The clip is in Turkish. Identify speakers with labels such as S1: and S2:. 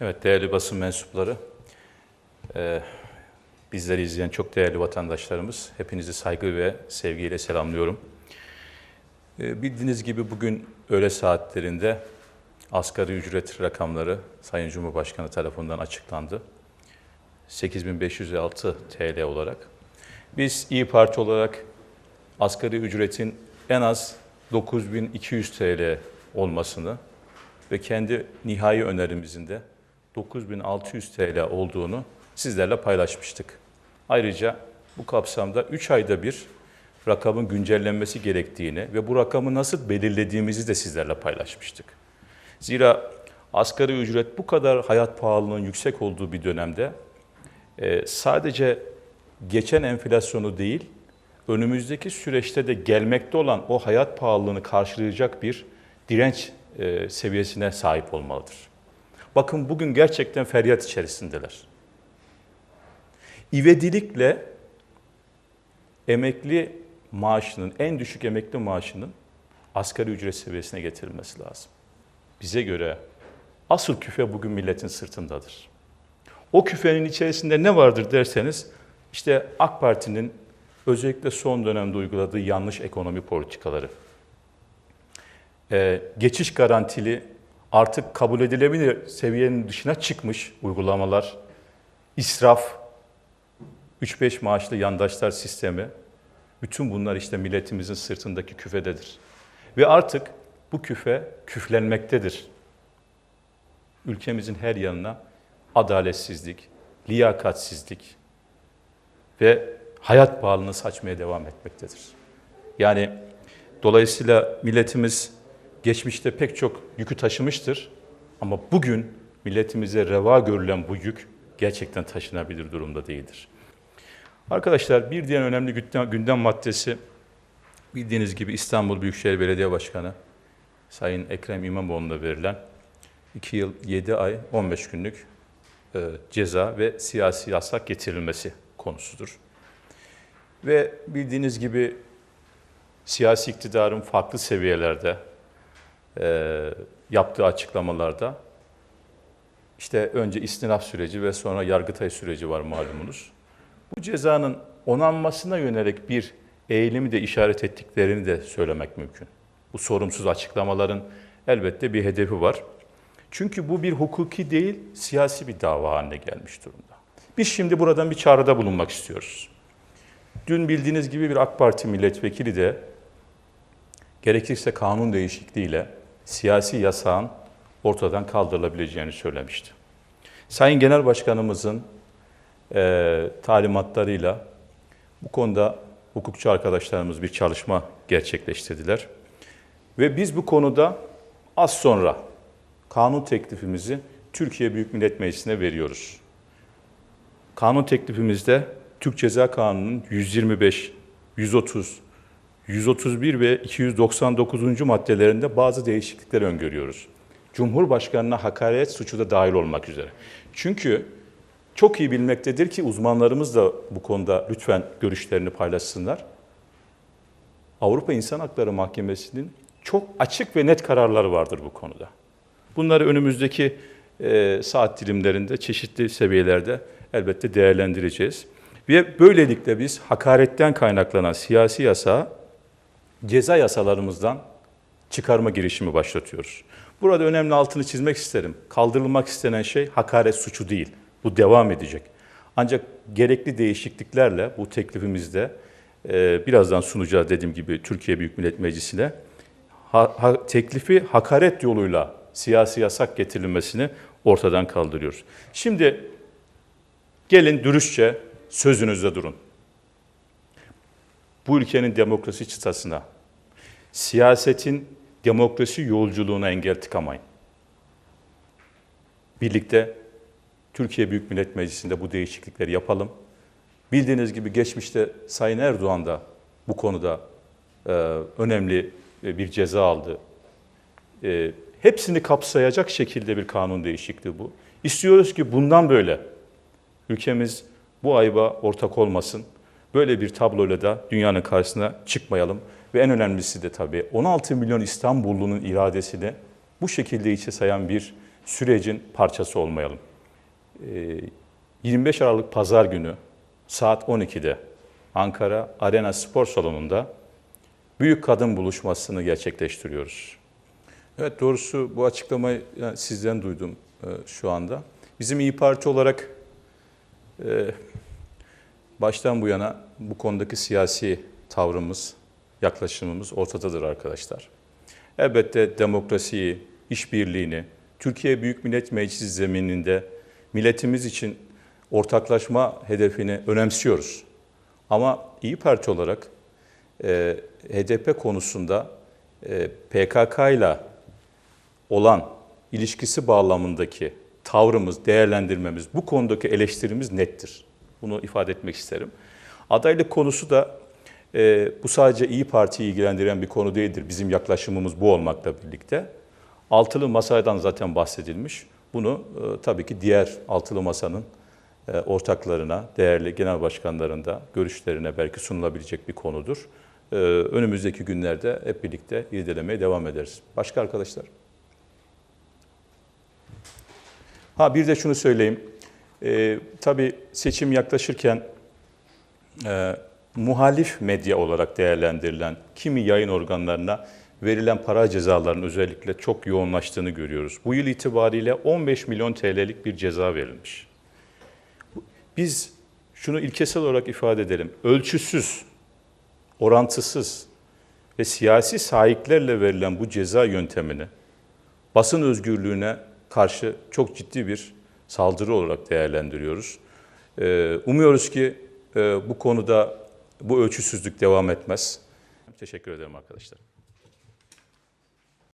S1: Evet, değerli basın mensupları, e, bizleri izleyen çok değerli vatandaşlarımız, hepinizi saygı ve sevgiyle selamlıyorum. E, bildiğiniz gibi bugün öğle saatlerinde asgari ücret rakamları Sayın Cumhurbaşkanı tarafından açıklandı. 8506 TL olarak. Biz İyi Parti olarak asgari ücretin en az 9200 TL olmasını ve kendi nihai önerimizin de 9600 TL olduğunu sizlerle paylaşmıştık. Ayrıca bu kapsamda 3 ayda bir rakamın güncellenmesi gerektiğini ve bu rakamı nasıl belirlediğimizi de sizlerle paylaşmıştık. Zira asgari ücret bu kadar hayat pahalılığının yüksek olduğu bir dönemde e, sadece geçen enflasyonu değil, önümüzdeki süreçte de gelmekte olan o hayat pahalılığını karşılayacak bir direnç e, seviyesine sahip olmalıdır. Bakın bugün gerçekten feryat içerisindeler. İvedilikle emekli maaşının, en düşük emekli maaşının asgari ücret seviyesine getirilmesi lazım. Bize göre asıl küfe bugün milletin sırtındadır. O küfenin içerisinde ne vardır derseniz, işte AK Parti'nin özellikle son dönemde uyguladığı yanlış ekonomi politikaları, ee, geçiş garantili artık kabul edilebilir seviyenin dışına çıkmış uygulamalar, israf, 3-5 maaşlı yandaşlar sistemi, bütün bunlar işte milletimizin sırtındaki küfededir. Ve artık bu küfe küflenmektedir. Ülkemizin her yanına adaletsizlik, liyakatsizlik ve hayat pahalılığını saçmaya devam etmektedir. Yani dolayısıyla milletimiz geçmişte pek çok yükü taşımıştır ama bugün milletimize reva görülen bu yük gerçekten taşınabilir durumda değildir. Arkadaşlar bir diğer önemli gündem, maddesi bildiğiniz gibi İstanbul Büyükşehir Belediye Başkanı Sayın Ekrem İmamoğlu'na verilen 2 yıl 7 ay 15 günlük e, ceza ve siyasi yasak getirilmesi konusudur. Ve bildiğiniz gibi siyasi iktidarın farklı seviyelerde e, yaptığı açıklamalarda işte önce istinaf süreci ve sonra yargıtay süreci var malumunuz. Bu cezanın onanmasına yönelik bir eğilimi de işaret ettiklerini de söylemek mümkün. Bu sorumsuz açıklamaların elbette bir hedefi var. Çünkü bu bir hukuki değil, siyasi bir dava haline gelmiş durumda. Biz şimdi buradan bir çağrıda bulunmak istiyoruz. Dün bildiğiniz gibi bir AK Parti milletvekili de gerekirse kanun değişikliğiyle siyasi yasağın ortadan kaldırılabileceğini söylemişti. Sayın Genel Başkanımızın e, talimatlarıyla bu konuda hukukçu arkadaşlarımız bir çalışma gerçekleştirdiler. Ve biz bu konuda az sonra kanun teklifimizi Türkiye Büyük Millet Meclisi'ne veriyoruz. Kanun teklifimizde Türk Ceza Kanunu'nun 125, 130, 131 ve 299. maddelerinde bazı değişiklikler öngörüyoruz. Cumhurbaşkanına hakaret suçu da dahil olmak üzere. Çünkü çok iyi bilmektedir ki uzmanlarımız da bu konuda lütfen görüşlerini paylaşsınlar. Avrupa İnsan Hakları Mahkemesi'nin çok açık ve net kararları vardır bu konuda. Bunları önümüzdeki e, saat dilimlerinde çeşitli seviyelerde elbette değerlendireceğiz. Ve böylelikle biz hakaretten kaynaklanan siyasi yasağı ceza yasalarımızdan çıkarma girişimi başlatıyoruz. Burada önemli altını çizmek isterim. Kaldırılmak istenen şey hakaret suçu değil. Bu devam edecek. Ancak gerekli değişikliklerle bu teklifimizde e, birazdan sunacağız dediğim gibi Türkiye Büyük Millet Meclisi'ne ha, ha, teklifi hakaret yoluyla siyasi yasak getirilmesini ortadan kaldırıyoruz. Şimdi gelin dürüstçe sözünüzde durun. Bu ülkenin demokrasi çıtasına, siyasetin demokrasi yolculuğuna engel tıkamayın. Birlikte Türkiye Büyük Millet Meclisi'nde bu değişiklikleri yapalım. Bildiğiniz gibi geçmişte Sayın Erdoğan da bu konuda e, önemli bir ceza aldı. E, hepsini kapsayacak şekilde bir kanun değişikliği bu. İstiyoruz ki bundan böyle ülkemiz bu ayba ortak olmasın. Böyle bir tabloyla da dünyanın karşısına çıkmayalım. Ve en önemlisi de tabii 16 milyon İstanbullunun iradesini bu şekilde içe sayan bir sürecin parçası olmayalım. Ee, 25 Aralık Pazar günü saat 12'de Ankara Arena Spor Salonu'nda Büyük Kadın Buluşması'nı gerçekleştiriyoruz. Evet doğrusu bu açıklamayı sizden duydum e, şu anda. Bizim İyi Parti olarak e, baştan bu yana bu konudaki siyasi tavrımız, yaklaşımımız ortadadır arkadaşlar. Elbette demokrasiyi, işbirliğini, Türkiye Büyük Millet Meclisi zemininde milletimiz için ortaklaşma hedefini önemsiyoruz. Ama İyi Parti olarak e, HDP konusunda e, PKK ile olan ilişkisi bağlamındaki tavrımız, değerlendirmemiz, bu konudaki eleştirimiz nettir. Bunu ifade etmek isterim. Adaylık konusu da e, bu sadece İyi Parti'yi ilgilendiren bir konu değildir. Bizim yaklaşımımız bu olmakla birlikte. Altılı masadan zaten bahsedilmiş. Bunu e, tabii ki diğer altılı masanın e, ortaklarına, değerli genel başkanların da görüşlerine belki sunulabilecek bir konudur. E, önümüzdeki günlerde hep birlikte irdelemeye devam ederiz. Başka arkadaşlar? Ha bir de şunu söyleyeyim. E, tabii seçim yaklaşırken e, muhalif medya olarak değerlendirilen kimi yayın organlarına verilen para cezalarının özellikle çok yoğunlaştığını görüyoruz. Bu yıl itibariyle 15 milyon TL'lik bir ceza verilmiş. Biz şunu ilkesel olarak ifade edelim. Ölçüsüz, orantısız ve siyasi sahiplerle verilen bu ceza yöntemini basın özgürlüğüne karşı çok ciddi bir saldırı olarak değerlendiriyoruz. Ee, Umuyoruz ki e, bu konuda bu ölçüsüzlük devam etmez. Teşekkür ederim arkadaşlar.